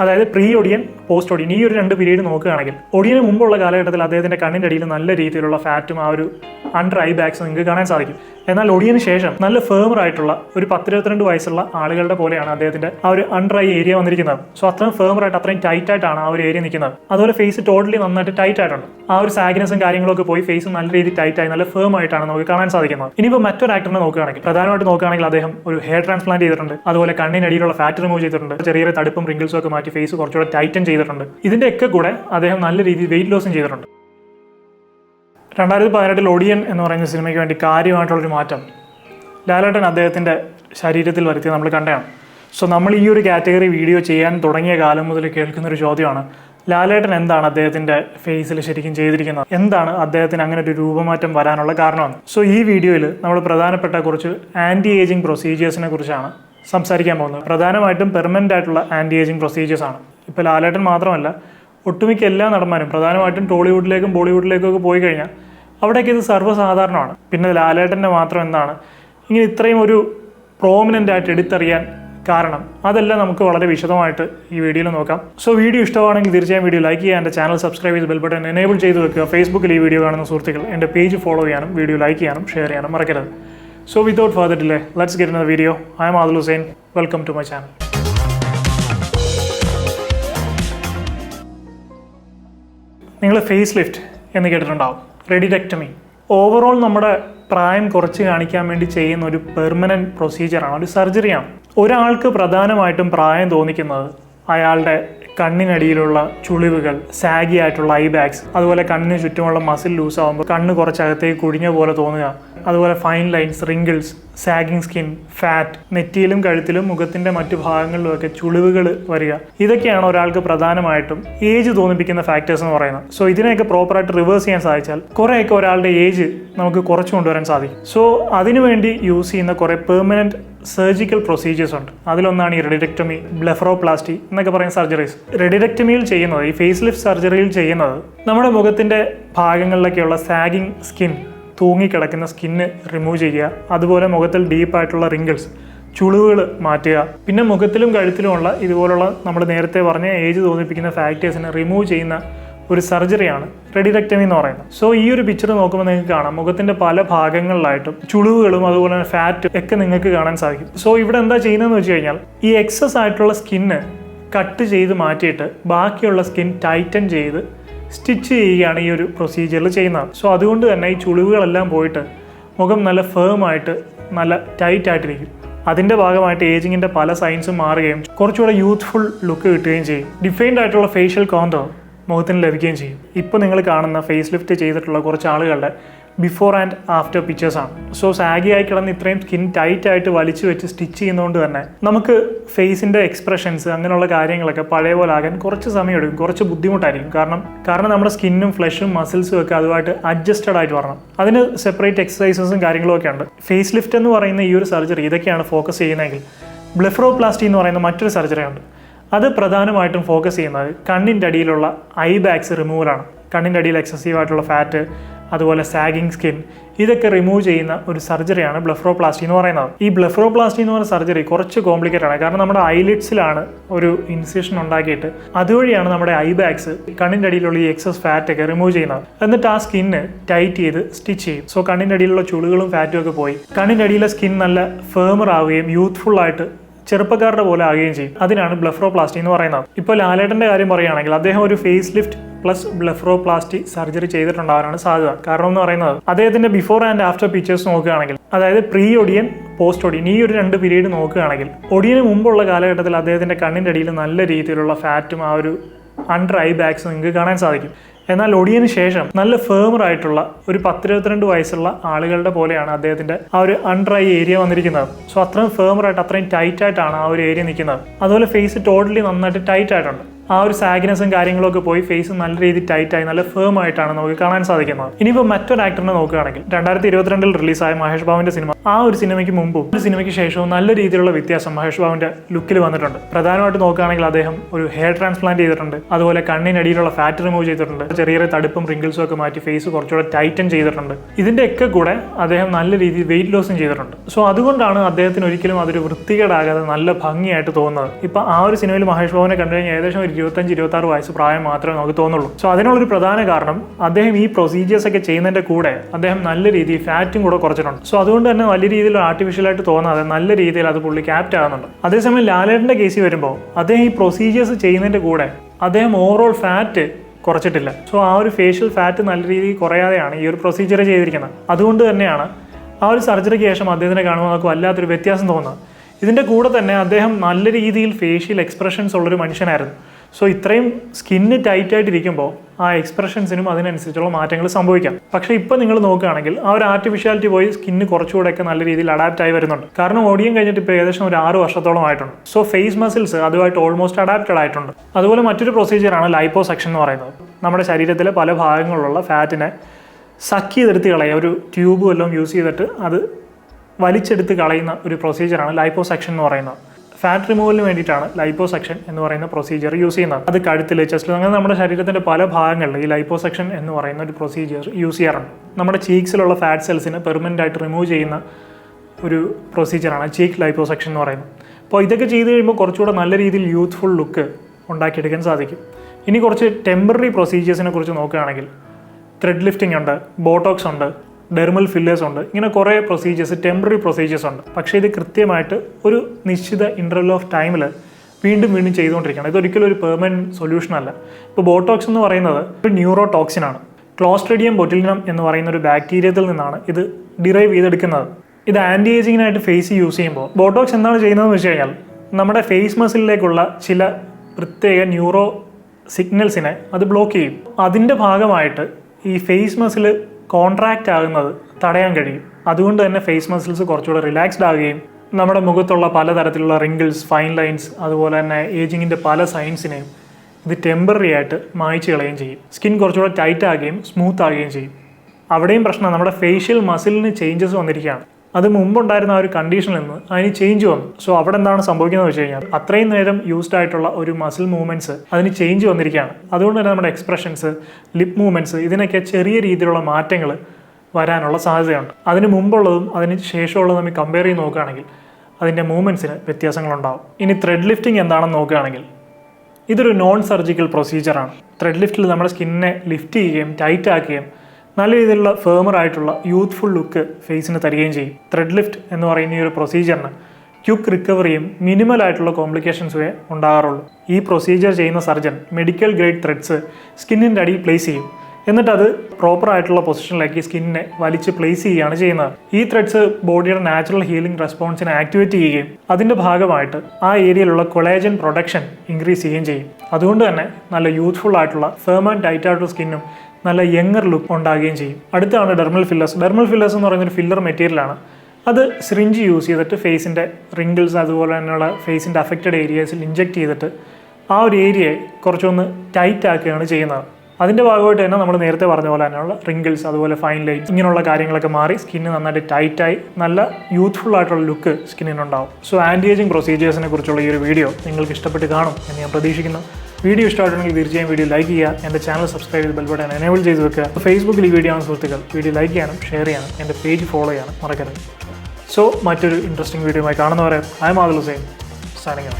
അതായത് പ്രീ ഒടിയൻ പോസ്റ്റ് ഒടിയൻ ഈ ഒരു രണ്ട് പീരീഡ് നോക്കുകയാണെങ്കിൽ ഒടിയന് മുമ്പുള്ള കാലഘട്ടത്തിൽ അദ്ദേഹത്തിന്റെ കണ്ണിന്റെ അടിയിൽ നല്ല രീതിയിലുള്ള ഫാറ്റും ആ ഒരു അണ്ടർ ഐ ബാഗ്സും നിങ്ങൾക്ക് കാണാൻ സാധിക്കും. എന്നാൽ ഒടിയന് ശേഷം നല്ല ഫേമർ ആയിട്ടുള്ള ഒരു പത്തിരുപത്തിരണ്ട് വയസ്സുള്ള ആളുകളുടെ പോലെയാണ് അദ്ദേഹത്തിന്റെ ആ ഒരു അണ്ടർ ഐ ഏരിയ വന്നിരിക്കുന്നത്. സോ അത്രയും ഫേമർ ആയിട്ട് അത്രയും ടൈറ്റ് ആയിട്ടാണ് ആ ഒരു ഏരിയ നിൽക്കുന്നത്. അതുപോലെ ഫേസ് ടോട്ടലി നന്നായിട്ട് ടൈറ്റ് ആയിട്ടുണ്ട്. ആ ഒരു സാഗ്നസും കാര്യങ്ങളൊക്കെ പോയി ഫേസ് നല്ല രീതിയിൽ ടൈറ്റ് ആയി നല്ല ഫേം ആയിട്ടാണ് നമുക്ക് കാണാൻ സാധിക്കുന്നത്. ഇനിയിപ്പോൾ മറ്റൊരു ആക്ടറിനെ നോക്കുകയാണെങ്കിൽ പ്രധാനമായിട്ട് നോക്കുകയാണെങ്കിൽ അദ്ദേഹം ഒരു ഹെയർ ട്രാൻസ്പ്ലാന്റ് ചെയ്തിട്ടുണ്ട്. അതുപോലെ കണ്ണിനടിയിലുള്ള ഫാറ്റ് റിമൂവ് ചെയ്തിട്ടുണ്ട്. ചെറിയ തടുപ്പും റിങ്കിൾസും ഒക്കെ മാറ്റി ഫേസ് കുറച്ചുകൂടെ ടൈറ്റൻ ചെയ്തിട്ടുണ്ട്. ഇതിന്റെയൊക്കെ കൂടെ അദ്ദേഹം നല്ല രീതിയിൽ വെയിറ്റ് ലോസും ചെയ്തിട്ടുണ്ട്. രണ്ടായിരത്തി പതിനെട്ടിൽ ഒടിയൻ എന്ന് പറയുന്ന സിനിമയ്ക്ക് വേണ്ടി കാര്യമായിട്ടുള്ളൊരു മാറ്റം ലാലേട്ടൻ അദ്ദേഹത്തിന്റെ ശരീരത്തിൽ വരുത്തിയത് നമ്മൾ കണ്ടതാണ്. സോ നമ്മൾ ഈ ഒരു കാറ്റഗറി വീഡിയോ ചെയ്യാൻ തുടങ്ങിയ കാലം മുതൽ കേൾക്കുന്ന ഒരു ചോദ്യമാണ് ലാലേട്ടൻ എന്താണ് അദ്ദേഹത്തിന്റെ ഫേസിൽ ശരിക്കും ചെയ്തിരിക്കുന്നത്? എന്താണ് അദ്ദേഹത്തിന് അങ്ങനെ ഒരു രൂപമാറ്റം വരാനുള്ള കാരണമാണ് സോ ഈ വീഡിയോയിൽ നമ്മൾ പ്രധാനപ്പെട്ട കുറച്ച് ആന്റി ഏജിങ് പ്രൊസീജിയേഴ്സിനെ കുറിച്ചാണ് സംസാരിക്കാൻ പോകുന്നത്. പ്രധാനമായിട്ടും പെർമനന്റ് ആയിട്ടുള്ള ആന്റി ഏജിങ് പ്രൊസീജിയേഴ്സ് ആണ്. ഇപ്പോൾ ലാലേട്ടൻ മാത്രമല്ല ഒട്ടുമിക്ക എല്ലാ നടന്മാരും പ്രധാനമായിട്ടും ടോളിവുഡിലേക്കും ബോളിവുഡിലേക്കും ഒക്കെ പോയി കഴിഞ്ഞാൽ അവിടേക്ക് ഇത് സർവസാധാരണമാണ്. പിന്നെ ലാലേട്ടന്റെ മാത്രം എന്താണ്? ഇങ്ങനെ ഇത്രയും ഒരു പ്രോമിനന്റ് ആയിട്ട് എടുത്തറിയാൻ കാരണം അതെല്ലാം നമുക്ക് വളരെ വിശദമായിട്ട് ഈ വീഡിയോയിൽ നോക്കാം. സോ വീഡിയോ ഇഷ്ടമാണെങ്കിൽ തീർച്ചയായും വീഡിയോ ലൈക്ക് ചെയ്യുക എന്റെ ചാനൽ സബ്സ്ക്രൈബ് ചെയ്ത് ബെൽ ബട്ടൺ എനേബിൾ ചെയ്ത് വെക്കുക. ഫേസ്ബുക്കിൽ ഈ വീഡിയോ കാണുന്ന സുഹൃത്തുക്കൾ എന്റെ പേജ് ഫോളോ ചെയ്യാനും വീഡിയോ ലൈക്ക് ചെയ്യാനും ഷെയർ ചെയ്യാനും മറക്കരുത്. So without further delay let's get in video I'm Adul Hussain welcome to my channel നിങ്ങൾ ഫേസ് ലിഫ്റ്റ് എന്ന് കേട്ടിട്ടുണ്ടാവും. റെഡിഡക്ടമി ഓവറോൾ നമ്മുടെ പ്രായം കുറച്ച് കാണിക്കാൻ വേണ്ടി ചെയ്യുന്ന ഒരു പെർമനന്റ് പ്രൊസീജിയറാണ് ഒരു സർജറിയാണ് ഒരാൾക്ക് പ്രധാനമായിട്ടും പ്രായം തോന്നിക്കുന്നത് അയാളുടെ കണ്ണിനടിയിലുള്ള ചുളിവുകൾ സാഗി ആയിട്ടുള്ള ഐ ബാഗ്സ് അതുപോലെ കണ്ണിന് ചുറ്റുമുള്ള മസിൽ ലൂസ് ആകുമ്പോൾ കണ്ണ് കുറച്ചകത്തേക്ക് കുഴിഞ്ഞ പോലെ തോന്നുക അതുപോലെ fine lines wrinkles sagging skin fat നെറ്റിയിലും കഴുത്തിലും മുഖത്തിന്റെ മറ്റു ഭാഗങ്ങളിലുമൊക്കെ ചുളിവുകൾ വരിക. ഇതൊക്കെയാണ് ഒരാൾക്ക് പ്രധാനമായിട്ടും ഏജ് തോന്നിപ്പിക്കുന്ന ഫാക്ടേഴ്സ് എന്ന് പറയുന്നത്. സോ ഇതിനെയൊക്കെ പ്രോപ്പറായിട്ട് റിവേഴ്സ് ചെയ്യാൻ സാധിച്ചാൽ കുറേയൊക്കെ ഒരാളുടെ ഏജ് നമുക്ക് കുറച്ച് കൊണ്ടുവരാൻ സാധിക്കും. സോ അതിനുവേണ്ടി യൂസ് ചെയ്യുന്ന കുറേ പെർമനന്റ് സർജിക്കൽ പ്രൊസീജിയേഴ്സ് ഉണ്ട്. അതിലൊന്നാണ് ഈ റെഡിഡക്ടമി ബ്ലെഫറോപ്ലാസ്റ്റി എന്നൊക്കെ പറയുന്ന സർജറീസ് റെഡിഡക്ടമിയിൽ ചെയ്യുന്നത് ഈ ഫേസ് ലിഫ്റ്റ് സർജറിയിൽ ചെയ്യുന്നത് നമ്മുടെ മുഖത്തിന്റെ ഭാഗങ്ങളിലൊക്കെയുള്ള സാഗിങ് സ്കിൻ തൂങ്ങിക്കിടക്കുന്ന സ്കിന്ന് റിമൂവ് ചെയ്യുക അതുപോലെ മുഖത്തിൽ ഡീപ്പായിട്ടുള്ള റിങ്കിൾസ് ചുളിവുകൾ മാറ്റുക. പിന്നെ മുഖത്തിലും കഴുത്തിലുമുള്ള ഇതുപോലുള്ള നമ്മൾ നേരത്തെ പറഞ്ഞ ഏജ് തോന്നിപ്പിക്കുന്ന ഫാക്ടേഴ്സിനെ റിമൂവ് ചെയ്യുന്ന ഒരു സർജറിയാണ് റെഡിറക്റ്റമി എന്ന് പറയുന്നത്. സോ ഈ ഒരു പിക്ചർ നോക്കുമ്പോൾ നിങ്ങൾക്ക് കാണാം. മുഖത്തിന്റെ പല ഭാഗങ്ങളിലായിട്ടും ചുളിവുകളും അതുപോലെ തന്നെ ഫാറ്റും ഒക്കെ നിങ്ങൾക്ക് കാണാൻ സാധിക്കും. സോ ഇവിടെ എന്താ ചെയ്യുന്നതെന്ന് വെച്ച് കഴിഞ്ഞാൽ ഈ എക്സസ് ആയിട്ടുള്ള സ്കിന്ന് കട്ട് ചെയ്ത് മാറ്റിയിട്ട് ബാക്കിയുള്ള സ്കിൻ ടൈറ്റൻ ചെയ്ത് സ്റ്റിച്ച് ചെയ്യുകയാണ് ഈ ഒരു പ്രൊസീജിയറിൽ ചെയ്യുന്നത്. സോ അതുകൊണ്ട് തന്നെ ഈ ചുളിവുകളെല്ലാം പോയിട്ട് മുഖം നല്ല ഫേം ആയിട്ട് നല്ല ടൈറ്റ് ആയിട്ടിരിക്കും. അതിന്റെ ഭാഗമായിട്ട് ഏജിങ്ങിന്റെ പല സൈൻസും മാറുകയും കുറച്ചുകൂടെ യൂത്ത്ഫുൾ ലുക്ക് കിട്ടുകയും ചെയ്യും. ഡിഫൈൻഡ് ആയിട്ടുള്ള ഫേഷ്യൽ കോന്തോ മുഖത്തിന് ലഭിക്കുകയും ചെയ്യും. ഇപ്പോൾ നിങ്ങൾ കാണുന്ന ഫേസ് ലിഫ്റ്റ് ചെയ്തിട്ടുള്ള കുറച്ച് ആളുകളുടെ ബിഫോർ ആൻഡ് ആഫ്റ്റർ പിക്ചേഴ്സാണ് സോ സാഗി ആയി കിടന്ന് ഇത്രയും സ്കിൻ ടൈറ്റ് ആയിട്ട് വലിച്ചു വെച്ച് സ്റ്റിച്ച് ചെയ്യുന്നതുകൊണ്ട് തന്നെ നമുക്ക് ഫേസിന്റെ എക്സ്പ്രഷൻസ് അങ്ങനെയുള്ള കാര്യങ്ങളൊക്കെ പഴയ പോലെ ആകാൻ കുറച്ച് സമയം എടുക്കും. കുറച്ച് ബുദ്ധിമുട്ടായിരിക്കും. കാരണം കാരണം നമ്മുടെ സ്കിന്നും ഫ്ലഷും മസിൽസും ഒക്കെ അതുമായിട്ട് അഡ്ജസ്റ്റഡ് ആയിട്ട് വരണം. അതിന് സെപ്പറേറ്റ് എക്സസൈസസും കാര്യങ്ങളും ഒക്കെ ഉണ്ട്. ഫേസ് ലിഫ്റ്റ് എന്ന് പറയുന്ന ഈ ഒരു സർജറി ഇതൊക്കെയാണ് ഫോക്കസ് ചെയ്യുന്നതെങ്കിൽ ബ്ലെഫ്രോപ്ലാസ്റ്റി എന്ന് പറയുന്ന മറ്റൊരു സർജറി ഉണ്ട്. അത് പ്രധാനമായിട്ടും ഫോക്കസ് ചെയ്യുന്നത് കണ്ണിന്റെ അടിയിലുള്ള ഐ ബാഗ്സ് റിമൂവലാണ് കണ്ണിന്റെ അടിയിൽ എക്സസീവായിട്ടുള്ള ഫാറ്റ് അതുപോലെ സാഗിങ് സ്കിൻ ഇതൊക്കെ റിമൂവ് ചെയ്യുന്ന ഒരു സർജറിയാണ് ബ്ലഫ്രോപ്ലാസ്റ്റി എന്ന് പറയുന്നത്. ഈ ബ്ലഫ്രോപ്ലാസ്റ്റി എന്ന് പറയുന്ന സർജറി കുറച്ച് കോംപ്ലിക്കേറ്റഡ് ആണ്. കാരണം നമ്മുടെ ഐലിറ്റ്സിലാണ് ഒരു ഇൻസിഷൻ ഉണ്ടാക്കിയിട്ട് അതുവഴിയാണ് നമ്മുടെ ഐ ബാഗ്സ് കണ്ണിന്റെ അടിയിലുള്ള ഈ എക്സസ് ഫാറ്റ് ഒക്കെ റിമൂവ് ചെയ്യുന്നത്. എന്നിട്ട് ആ സ്കിന്ന് ടൈറ്റ് ചെയ്ത് സ്റ്റിച്ച് ചെയ്യും. സോ കണ്ണിന്റെ അടിയിലുള്ള ചുളുകളും ഫാറ്റും ഒക്കെ പോയി. കണ്ണിന്റെ അടിയിലെ സ്കിൻ നല്ല ഫേമർ ആവുകയും യൂത്ത്ഫുൾ ആയിട്ട് ചെറുപ്പക്കാരുടെ പോലെ ആകുകയും ചെയ്യും. അതിനാണ് ബ്ലെഫ്രോപ്ലാസ്റ്റി എന്ന് പറയുന്നത്. ഇപ്പോൾ ലാലേട്ടന്റെ കാര്യം പറയുകയാണെങ്കിൽ അദ്ദേഹം ഒരു face lift plus blepharoplasty surgery ചെയ്തിട്ടുണ്ടാവാനാണ് സാധ്യത. കാരണം എന്ന് പറയുന്നത് അദ്ദേഹത്തിന്റെ ബിഫോർ ആൻഡ് ആഫ്റ്റർ പിക്ചേഴ്സ് നോക്കുകയാണെങ്കിൽ അതായത് പ്രീ ഒടിയൻ പോസ്റ്റ് ഒടിയൻ ഈ ഒരു രണ്ട് പീരീഡ് നോക്കുകയാണെങ്കിൽ ഒടിയന് മുമ്പുള്ള കാലഘട്ടത്തിൽ അദ്ദേഹത്തിന്റെ കണ്ണിന്റെ അടിയിൽ നല്ല രീതിയിലുള്ള ഫാറ്റും ആ ഒരു അണ്ടർ ഐ ബാഗ്സും നിങ്ങൾക്ക് കാണാൻ സാധിക്കും. എന്നാൽ ഒടിയന് ശേഷം നല്ല ഫേമർ ആയിട്ടുള്ള ഒരു പത്തിരുപത്തിരണ്ട് വയസ്സുള്ള ആളുകളുടെ പോലെയാണ് അദ്ദേഹത്തിന്റെ ആ ഒരു അൺഡ്രൈ ഏരിയ വന്നിരിക്കുന്നത്. സോ അത്രയും ഫേമർ ആയിട്ട് അത്രയും ടൈറ്റ് ആയിട്ടാണ് ആ ഒരു ഏരിയ നിൽക്കുന്നത്. അതുപോലെ ഫേസ് ടോട്ടലി നന്നായിട്ട് ടൈറ്റ് ആയിട്ടുണ്ട്. ആ ഒരു സാഗിനെസും കാര്യങ്ങളൊക്കെ പോയി ഫേസ് നല്ല രീതിയിൽ ടൈറ്റായി നല്ല ഫേം ആയിട്ടാണ് നമുക്ക് കാണാൻ സാധിക്കുന്നത്. ഇനിയിപ്പോൾ മറ്റൊരു ആക്ടറിനെ നോക്കുകയാണെങ്കിൽ രണ്ടായിരത്തി ഇരുപത്തിരണ്ടിൽ റിലീസായ മഹേഷ് ബാബുവിന്റെ സിനിമ ആ ഒരു സിനിമയ്ക്ക് മുമ്പും ഒരു സിനിമയ്ക്ക് ശേഷവും നല്ല രീതിയിലുള്ള വ്യത്യാസം മഹേഷ് ബാബുവിന്റെ ലുക്കിൽ വന്നിട്ടുണ്ട്. പ്രധാനമായിട്ട് നോക്കുകയാണെങ്കിൽ അദ്ദേഹം ഒരു ഹെയർ ട്രാൻസ്പ്ലാന്റ് ചെയ്തിട്ടുണ്ട് അതുപോലെ കണ്ണിനടിയിലുള്ള ഫാറ്റ് റിമൂവ് ചെയ്തിട്ടുണ്ട് ചെറിയ തടുപ്പും റിങ്കിൾസും ഒക്കെ മാറ്റി ഫേസ് കുറച്ചുകൂടെ ടൈറ്റൻ ചെയ്തിട്ടുണ്ട്. ഇതിന്റെ ഒക്കെ കൂടെ അദ്ദേഹം നല്ല രീതിയിൽ വെയിറ്റ് ലോസും ചെയ്തിട്ടുണ്ട്. സോ അതുകൊണ്ടാണ് അദ്ദേഹത്തിന് ഒരിക്കലും അതൊരു വൃത്തികേടാകാതെ നല്ല ഭംഗിയായിട്ട് തോന്നുന്നത്. ഇപ്പൊ ആ ഒരു സിനിമയിൽ മഹേഷ് ബാബുവിനെ കണ്ടു കഴിഞ്ഞാൽ ഏകദേശം ഒരു ഇരുപത്തഞ്ച് ഇരുപത്തി ആറ് വയസ്സ് പ്രായം മാത്രമേ നമുക്ക് തോന്നുള്ളൂ. സോ അതിനുള്ളൊരു പ്രധാന കാരണം അദ്ദേഹം ഈ പ്രൊസീജിയേഴ്സ് ഒക്കെ ചെയ്യുന്നതിന്റെ കൂടെ അദ്ദേഹം നല്ല രീതിയിൽ ഫാറ്റും കൂടെ കുറച്ചിട്ടുണ്ട്. സോ അതുകൊണ്ട് തന്നെ വലിയ രീതിയിൽ ആർട്ടിഫിഷ്യലായിട്ട് തോന്നാതെ നല്ല രീതിയിൽ അത് പുള്ളി ക്യാപ്റ്റ് ആകുന്നുണ്ട് അതേസമയം ലാലേട്ടന്റെ കേസിൽ വരുമ്പോൾ അദ്ദേഹം ഈ പ്രൊസീജിയേഴ്സ് ചെയ്യുന്നതിന്റെ കൂടെ അദ്ദേഹം ഓവറോൾ ഫാറ്റ് കുറച്ചിട്ടില്ല. സോ ആ ഒരു ഫേഷ്യൽ ഫാറ്റ് നല്ല രീതിയിൽ കുറയാതെയാണ് ഈ ഒരു പ്രൊസീജിയർ ചെയ്തിരിക്കുന്നത്. അതുകൊണ്ട് തന്നെയാണ് ആ ഒരു സർജറിക്ക് ശേഷം അദ്ദേഹത്തിനെ കാണുമ്പോൾ നമുക്ക് വല്ലാത്തൊരു വ്യത്യാസം തോന്നുന്നത്. ഇതിന്റെ കൂടെ തന്നെ അദ്ദേഹം നല്ല രീതിയിൽ ഫേഷ്യൽ എക്സ്പ്രഷൻസ് ഉള്ളൊരു മനുഷ്യനായിരുന്നു. സോ ഇത്രയും സ്കിന്ന് ടൈറ്റ് ആയിട്ടിരിക്കുമ്പോൾ ആ എക്സ്പ്രഷൻസിനും അതിനനുസരിച്ചുള്ള മാറ്റങ്ങൾ സംഭവിക്കാം. പക്ഷേ ഇപ്പോൾ നിങ്ങൾ നോക്കുകയാണെങ്കിൽ ആ ഒരു ആർട്ടിഫിഷ്യാലിറ്റി പോയി സ്കിന്ന് കുറച്ചുകൂടെയൊക്കെ നല്ല രീതിയിൽ അഡാപ്റ്റ് ആയി വരുന്നുണ്ട്. കാരണം ഓടിയം കഴിഞ്ഞിട്ട് ഇപ്പോൾ ഏകദേശം ഒരു ആറ് വർഷത്തോളം ആയിട്ടുണ്ട്. സോ ഫേസ് മസിൽസ് അതുമായിട്ട് ഓൾമോസ്റ്റ് അഡാപ്റ്റഡ് ആയിട്ടുണ്ട്. അതുപോലെ മറ്റൊരു പ്രൊസീജിയറാണ് ലൈപ്പോസെക്ഷൻ എന്ന് പറയുന്നത്. നമ്മുടെ ശരീരത്തിലെ പല ഭാഗങ്ങളിലുള്ള ഫാറ്റിനെ സക്ക് ചെയ്തെടുത്ത് കളയുക. ഒരു ട്യൂബ് വല്ലതും യൂസ് ചെയ്തിട്ട് അത് വലിച്ചെടുത്ത് കളയുന്ന ഒരു പ്രൊസീജിയറാണ് ലൈപ്പോസെക്ഷൻ എന്ന് പറയുന്നത്. ഫാറ്റ് റിമൂവലിന് വേണ്ടിയിട്ടാണ് ലൈപ്പോസെക്ഷൻ എന്ന് പറയുന്ന പ്രൊസീജിയർ യൂസ് ചെയ്യുന്നത്. അത് കഴുത്തിൽ ചെസ്റ്റിൽ അങ്ങനെ നമ്മുടെ ശരീരത്തിന്റെ പല ഭാഗങ്ങളിൽ ഈ ലൈപ്പോസെക്ഷൻ എന്ന് പറയുന്ന ഒരു പ്രൊസീജിയർ യൂസ് ചെയ്യാറുണ്ട്. നമ്മുടെ ചീക്സിലുള്ള ഫാറ്റ് സെൽസിനെ പെർമനന്റ് ആയിട്ട് റിമൂവ് ചെയ്യുന്ന ഒരു പ്രൊസീജിയറാണ് ചീക്ക് ലൈപ്പോസെക്ഷൻ എന്ന് പറയുന്നത്. അപ്പോൾ ഇതൊക്കെ ചെയ്ത് കഴിയുമ്പോൾ കുറച്ചുകൂടെ നല്ല രീതിയിൽ യൂത്ത്ഫുൾ ലുക്ക് ഉണ്ടാക്കിയെടുക്കാൻ സാധിക്കും. ഇനി കുറച്ച് ടെമ്പററി പ്രൊസീജിയേഴ്സിനെ കുറിച്ച് നോക്കുകയാണെങ്കിൽ ത്രെഡ് ലിഫ്റ്റിംഗ് ഉണ്ട് ബോട്ടോക്സ് ഉണ്ട് ഡെർമൽ ഫില്ലേഴ്സ് ഉണ്ട്. ഇങ്ങനെ കുറേ പ്രൊസീജിയേഴ്സ് ടെമ്പററി പ്രൊസീജിയേഴ്സ് ഉണ്ട്. പക്ഷേ ഇത് കൃത്യമായിട്ട് ഒരു നിശ്ചിത ഇന്റർവൽ ഓഫ് ടൈമിൽ വീണ്ടും വീണ്ടും ചെയ്തുകൊണ്ടിരിക്കുകയാണ്. ഇതൊരിക്കലും ഒരു പെർമനന്റ് സൊല്യൂഷൻ അല്ല. ഇപ്പോൾ ബോട്ടോക്സ് എന്ന് പറയുന്നത് ഒരു ന്യൂറോ ടോക്സിനാണ് ക്ലോസ്ട്രേഡിയം ബൊട്ടിലിനം എന്ന് പറയുന്ന ഒരു ബാക്ടീരിയത്തിൽ നിന്നാണ് ഇത് ഡിറൈവ് ചെയ്തെടുക്കുന്നത്. ഇത് ആന്റി ഏജിങ്ങിനായിട്ട് ഫേസ് യൂസ് ചെയ്യുമ്പോൾ ബോട്ടോക്സ് എന്താണ് ചെയ്യുന്നതെന്ന് വെച്ച് കഴിഞ്ഞാൽ നമ്മുടെ ഫേസ് മസിലിലേക്കുള്ള ചില പ്രത്യേക ന്യൂറോ സിഗ്നൽസിനെ അത് ബ്ലോക്ക് ചെയ്യും. അതിന്റെ ഭാഗമായിട്ട് ഈ ഫേസ് മസിൽ കോൺട്രാക്റ്റ് ആകുന്നത് തടയാൻ കഴിയും. അതുകൊണ്ട് തന്നെ ഫേസ് മസിൽസ് കുറച്ചുകൂടെ റിലാക്സ്ഡ് ആകുകയും നമ്മുടെ മുഖത്തുള്ള പലതരത്തിലുള്ള റിങ്കിൾസ് ഫൈൻ ലൈൻസ് അതുപോലെ തന്നെ ഏജിങ്ങിന്റെ പല സൈൻസിനെയും ഇത് ടെമ്പററി ആയിട്ട് മായ്ച്ചു കളയുകയും ചെയ്യും. സ്കിൻ കുറച്ചുകൂടെ ടൈറ്റ് ആകുകയും സ്മൂത്ത് ആകുകയും ചെയ്യും. അവിടെയും പ്രശ്നം നമ്മുടെ ഫേഷ്യൽ മസിലിന് ചേഞ്ചസ് വന്നിരിക്കുകയാണ്. അത് മുമ്പുണ്ടായിരുന്ന ആ ഒരു കണ്ടീഷനിൽ നിന്ന് അതിന് ചേഞ്ച് വന്നു. സോ അവിടെ എന്താണ് സംഭവിക്കുന്നത് വെച്ച് കഴിഞ്ഞാൽ അത്രയും നേരം യൂസ്ഡ് ആയിട്ടുള്ള ഒരു മസിൽ മൂവ്മെന്റ്സ് അതിന് ചേഞ്ച് വന്നിരിക്കുകയാണ്. അതുകൊണ്ട് തന്നെ നമ്മുടെ എക്സ്പ്രഷൻസ് ലിപ് മൂവ്മെന്റ്സ് ഇതിനൊക്കെ ചെറിയ രീതിയിലുള്ള മാറ്റങ്ങൾ വരാനുള്ള സാധ്യതയുണ്ട്. അതിന് മുമ്പുള്ളതും അതിന് ശേഷമുള്ളതും നമ്മൾ കമ്പയർ ചെയ്ത് നോക്കുകയാണെങ്കിൽ അതിന്റെ മൂവ്മെന്റ്സിന് വ്യത്യാസങ്ങളുണ്ടാവും. ഇനി ത്രെഡ് ലിഫ്റ്റിംഗ് എന്താണെന്ന് നോക്കുകയാണെങ്കിൽ ഇതൊരു നോൺ സർജിക്കൽ പ്രൊസീജിയറാണ് ത്രെഡ് ലിഫ്റ്റിൽ നമ്മുടെ സ്കിന്നിനെ ലിഫ്റ്റ് ചെയ്യുകയും ടൈറ്റ് ആക്കുകയും നല്ല രീതിയിലുള്ള ഫേമർ ആയിട്ടുള്ള യൂത്ത്ഫുൾ ലുക്ക് ഫേസിന് തരികയും ചെയ്യും. ത്രെഡ് ലിഫ്റ്റ് എന്ന് പറയുന്ന ഈ ഒരു പ്രൊസീജിയറിന് ക്യുക്ക് റിക്കവറിയും മിനിമൽ ആയിട്ടുള്ള കോംപ്ലിക്കേഷൻസുമേ ഉണ്ടാകാറുള്ളൂ. ഈ പ്രൊസീജിയർ ചെയ്യുന്ന സർജൻ മെഡിക്കൽ ഗ്രേഡ് ത്രെഡ്സ് സ്കിന്നിന്റെ അടിയിൽ പ്ലേസ് ചെയ്യും. എന്നിട്ട് അത് പ്രോപ്പർ ആയിട്ടുള്ള പൊസിഷനിലേക്ക് സ്കിന്നിനെ വലിച്ച് പ്ലേസ് ചെയ്യുകയാണ് ചെയ്യുന്നത്. ഈ ത്രെഡ്സ് ബോഡിയുടെ നാച്ചുറൽ ഹീലിംഗ് റെസ്പോൺസിനെ ആക്ടിവേറ്റ് ചെയ്യുകയും അതിന്റെ ഭാഗമായിട്ട് ആ ഏരിയയിലുള്ള കൊളേജൻ പ്രൊഡക്ഷൻ ഇൻക്രീസ് ചെയ്യുകയും ചെയ്യും. അതുകൊണ്ട് തന്നെ നല്ല യൂത്ത്ഫുൾ ആയിട്ടുള്ള ഫേം ആൻഡ് ടൈറ്റ് ആയിട്ടുള്ള സ്കിന്നും നല്ല യങ്ങർ ലുക്ക് ഉണ്ടാകുകയും ചെയ്യും. അടുത്താണ് ഡെർമൽ ഫില്ലേഴ്സ് ഡെർമൽ ഫില്ലേഴ്സ് എന്ന് പറയുന്നൊരു ഫില്ലർ മെറ്റീരിയലാണ് അത് സിറിഞ്ച് യൂസ് ചെയ്തിട്ട് ഫേസിന്റെ റിങ്കിൾസ് അതുപോലെ തന്നെയുള്ള ഫേസിന്റെ അഫക്റ്റഡ് ഏരിയസിൽ ഇഞ്ചെക്ട് ചെയ്തിട്ട് ആ ഒരു ഏരിയയെ കുറച്ചൊന്ന് ടൈറ്റ് ആക്കുകയാണ് ചെയ്യുന്നത്. അതിന്റെ ഭാഗമായിട്ട് തന്നെ നമ്മൾ നേരത്തെ പറഞ്ഞ പോലെ തന്നെയുള്ള റിങ്കിൾസ് അതുപോലെ ഫൈൻ ലൈൻസ് ഇങ്ങനെയുള്ള കാര്യങ്ങളൊക്കെ മാറി സ്കിന്ന് നന്നായിട്ട് ടൈറ്റായി നല്ല യൂത്ത്ഫുൾ ആയിട്ടുള്ള ലുക്ക് സ്കിന്നിനുണ്ടാവും സോ ആന്റി ഏജിങ് പ്രൊസീജിയേഴ്സിനെ കുറിച്ചുള്ള ഈ ഒരു വീഡിയോ നിങ്ങൾക്ക് ഇഷ്ടപ്പെട്ട് കാണും എന്ന് ഞാൻ പ്രതീക്ഷിക്കുന്നു. വീഡിയോ ഇഷ്ടമായിട്ടുണ്ടെങ്കിൽ തീർച്ചയായും വീഡിയോ ലൈക്ക് ചെയ്യുക. എന്റെ ചാനൽ സബ്സ്ക്രൈബ് ചെയ്ത് ബെൽബട്ടൺ എനേബിൾ ചെയ്ത് വെക്കുക. ഫേസ്ബുക്കിൽ ഈ വീഡിയോ ആണ് സുഹൃത്തുക്കൾ. വീഡിയോ ലൈക്ക് ചെയ്യാനും ഷെയർ ചെയ്യാനും എന്റെ പേജ് ഫോളോ ചെയ്യാനും മറക്കരുത്. സോ മറ്റൊരു ഇൻട്രസ്റ്റിംഗ് വീഡിയോ ആയി കാണുന്നവരെ ഐ മാതൃ ഹുസൈൻ സൈനിങ്